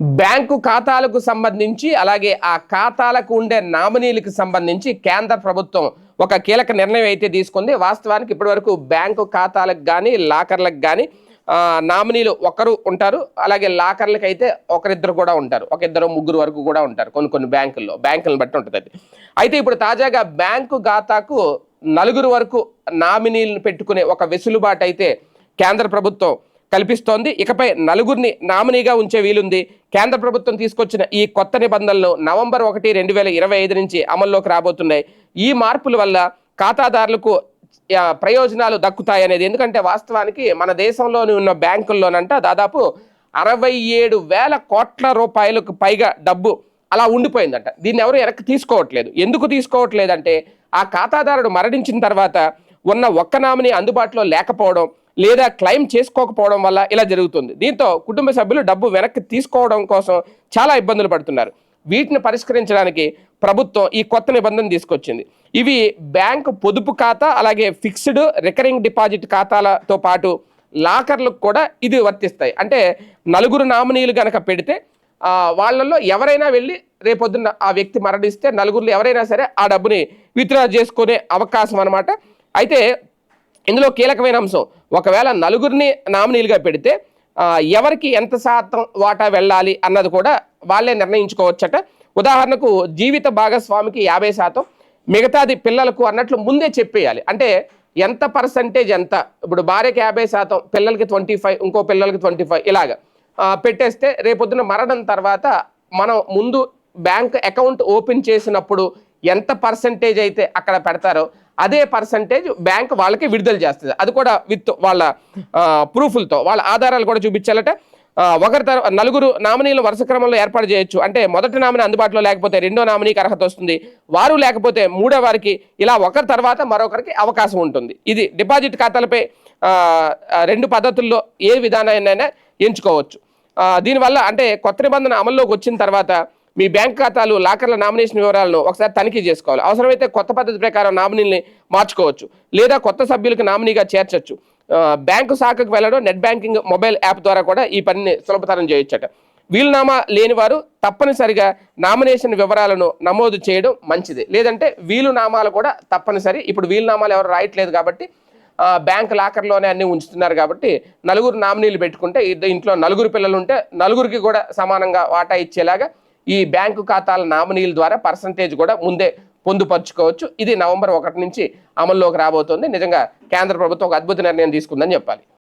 Bank ఖాతాలకు సంబంధించి అలాగే ఆ ఖాతాలకు ఉండే నామినీలకు సంబంధించి కేంద్ర ప్రభుత్వం ఒక కీలక నిర్ణయం అయితే తీసుకుంది. వాస్తవానికి ఇప్పటివరకు బ్యాంకు ఖాతాలకు కానీ లాకర్లకు కానీ నామినీలు ఒకరు ఉంటారు. అలాగే లాకర్లకు అయితే ఒకరిద్దరు కూడా ఉంటారు. ఒక ఇద్దరు ముగ్గురు వరకు కూడా ఉంటారు కొన్ని కొన్ని బ్యాంకుల్లో. బ్యాంకులను బట్టి ఉంటుంది అది. అయితే ఇప్పుడు తాజాగా బ్యాంకు ఖాతాకు నలుగురు వరకు నామినీలను పెట్టుకునే ఒక వెసులుబాటు అయితే కేంద్ర ప్రభుత్వం కల్పిస్తోంది. ఇకపై నలుగురిని నామినీగా ఉంచే వీలుంది. కేంద్ర ప్రభుత్వం తీసుకొచ్చిన ఈ కొత్త నిబంధనలు నవంబర్ ఒకటి రెండు వేల ఇరవై ఐదు నుంచి అమల్లోకి రాబోతున్నాయి. ఈ మార్పుల వల్ల ఖాతాదారులకు ప్రయోజనాలు దక్కుతాయి అనేది ఎందుకంటే వాస్తవానికి మన దేశంలోని ఉన్న బ్యాంకుల్లోనంట దాదాపు అరవై ఏడు వేల కోట్ల రూపాయలకు పైగా డబ్బు అలా ఉండిపోయిందంట. దీన్ని ఎవరు వెనక్కి తీసుకోవట్లేదు. ఎందుకు తీసుకోవట్లేదంటే ఆ ఖాతాదారుడు మరణించిన తర్వాత ఉన్న ఒక్క నామిని అందుబాటులో లేకపోవడం లేదా క్లెయిమ్ చేసుకోకపోవడం వల్ల ఇలా జరుగుతుంది. దీంతో కుటుంబ సభ్యులు డబ్బు వెనక్కి తీసుకోవడం కోసం చాలా ఇబ్బందులు పడుతున్నారు. వీటిని పరిష్కరించడానికి ప్రభుత్వం ఈ కొత్త నిబంధన తీసుకొచ్చింది. ఇవి బ్యాంక్ పొదుపు ఖాతా అలాగే ఫిక్స్డ్ రికరింగ్ డిపాజిట్ ఖాతాలతో పాటు లాకర్లకు కూడా ఇది వర్తిస్తాయి. అంటే నలుగురు నామినీలు కనుక పెడితే వాళ్ళల్లో ఎవరైనా వెళ్ళి రేపొద్దున ఆ వ్యక్తి మరణిస్తే నలుగురిలో ఎవరైనా సరే ఆ డబ్బుని విత్డ్రా చేసుకునే అవకాశం అనమాట అయితే ఇందులో కీలకమైన అంశం ఒకవేళ నలుగురిని నామినీలుగా పెడితే ఎవరికి ఎంత శాతం వాటా వెళ్ళాలి అన్నది కూడా వాళ్ళే నిర్ణయించుకోవచ్చట. ఉదాహరణకు జీవిత భాగస్వామికి యాభై శాతం మిగతాది పిల్లలకు అన్నట్లు ముందే చెప్పేయాలి. అంటే ఎంత పర్సంటేజ్ ఎంత? ఇప్పుడు భార్యకి యాభై శాతం పిల్లలకి ట్వంటీ ఫైవ్ ఇంకో పిల్లలకి ట్వంటీ ఫైవ్ ఇలాగా. పెట్టేస్తే రేపొద్దున మరణం తర్వాత మనం ముందు బ్యాంక్ అకౌంట్ ఓపెన్ చేసినప్పుడు ఎంత పర్సంటేజ్ అయితే అక్కడ పెడతారో అదే పర్సంటేజ్ బ్యాంక్ వాళ్ళకి విడుదల చేస్తుంది. అది కూడా విత్ వాళ్ళ ప్రూఫ్లతో వాళ్ళ ఆధారాలు కూడా చూపించాలంటే. ఒకరి తర్వాత నలుగురు నామినీలు వరుస క్రమంలో ఏర్పాటు చేయొచ్చు. అంటే మొదటి నామినీ అందుబాటులో లేకపోతే రెండో నామినీకి అర్హత వస్తుంది. వారు లేకపోతే మూడో వారికి ఇలా ఒకరి తర్వాత మరొకరికి అవకాశం ఉంటుంది. ఇది డిపాజిట్ ఖాతాలపై రెండు పద్ధతుల్లో ఏ విధానాన్నైనా ఎంచుకోవచ్చు. దీనివల్ల అంటే కొత్త నిబంధన అమల్లోకి వచ్చిన తర్వాత మీ బ్యాంక్ ఖాతాలు లాకర్ల నామినేషన్ వివరాలను ఒకసారి తనిఖీ చేసుకోవాలి. అవసరమైతే కొత్త పద్ధతి ప్రకారం నామినీని మార్చుకోవచ్చు. లేదా కొత్త సభ్యులకు నామినీగా చేర్చవచ్చు బ్యాంకు శాఖకు వెళ్ళడం నెట్ బ్యాంకింగ్ మొబైల్ యాప్ ద్వారా కూడా ఈ పనిని సులభతరం చేయొచ్చట. వీలునామా లేని వారు తప్పనిసరిగా నామినేషన్ వివరాలను నమోదు చేయడం మంచిది. లేదంటే వీలునామాలు కూడా తప్పనిసరి. ఇప్పుడు వీలునామాలు ఎవరు రాయట్లేదు కాబట్టి బ్యాంక్ లాకర్లోనే అన్ని ఉంచుతున్నారు కాబట్టి నలుగురు నామినీలు పెట్టుకుంటే ఇంట్లో నలుగురు పిల్లలు ఉంటే నలుగురికి కూడా సమానంగా వాటా ఇచ్చేలాగా ఈ బ్యాంకు ఖాతాల నామినీల ద్వారా పర్సంటేజ్ కూడా ముందే పొందుపరుచుకోవచ్చు. ఇది నవంబర్ ఒకటి నుంచి అమల్లోకి రాబోతోంది. నిజంగా కేంద్ర ప్రభుత్వం ఒక అద్భుత నిర్ణయం తీసుకుందని చెప్పాలి.